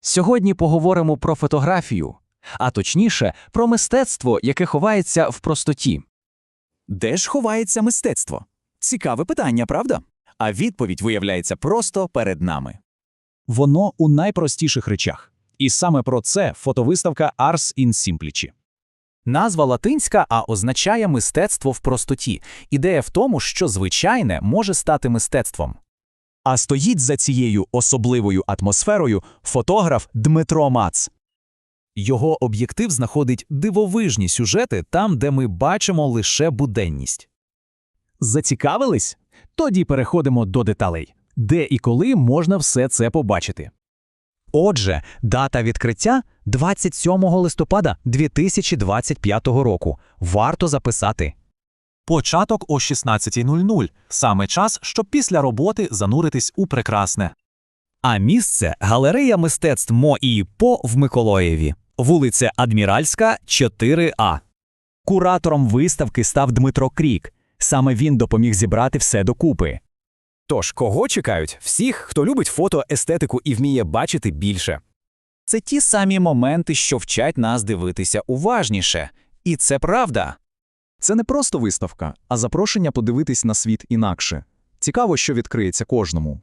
Сьогодні поговоримо про фотографію, а точніше, про мистецтво, яке ховається в простоті. Де ж ховається мистецтво? Цікаве питання, правда? А відповідь виявляється просто перед нами. Воно у найпростіших речах. І саме про це фотовиставка Ars in Simplici. Назва латинська, а означає мистецтво в простоті. Ідея в тому, що звичайне може стати мистецтвом. А стоїть за цією особливою атмосферою фотограф Дмитро Мац. Його об'єктив знаходить дивовижні сюжети там, де ми бачимо лише буденність. Зацікавились? Тоді переходимо до деталей. Де і коли можна все це побачити. Отже, дата відкриття 27 листопада 2025 року. Варто записати. Початок о 16.00 – саме час, щоб після роботи зануритись у прекрасне. А місце галерея мистецтв МО і ПО в Миколаєві, вулиця Адміральська, 4А. Куратором виставки став Дмитро Крік. Саме він допоміг зібрати все докупи. Тож, кого чекають? Всіх, хто любить фото, естетику і вміє бачити більше. Це ті самі моменти, що вчать нас дивитися уважніше. І це правда. Це не просто виставка, а запрошення подивитись на світ інакше. Цікаво, що відкриється кожному.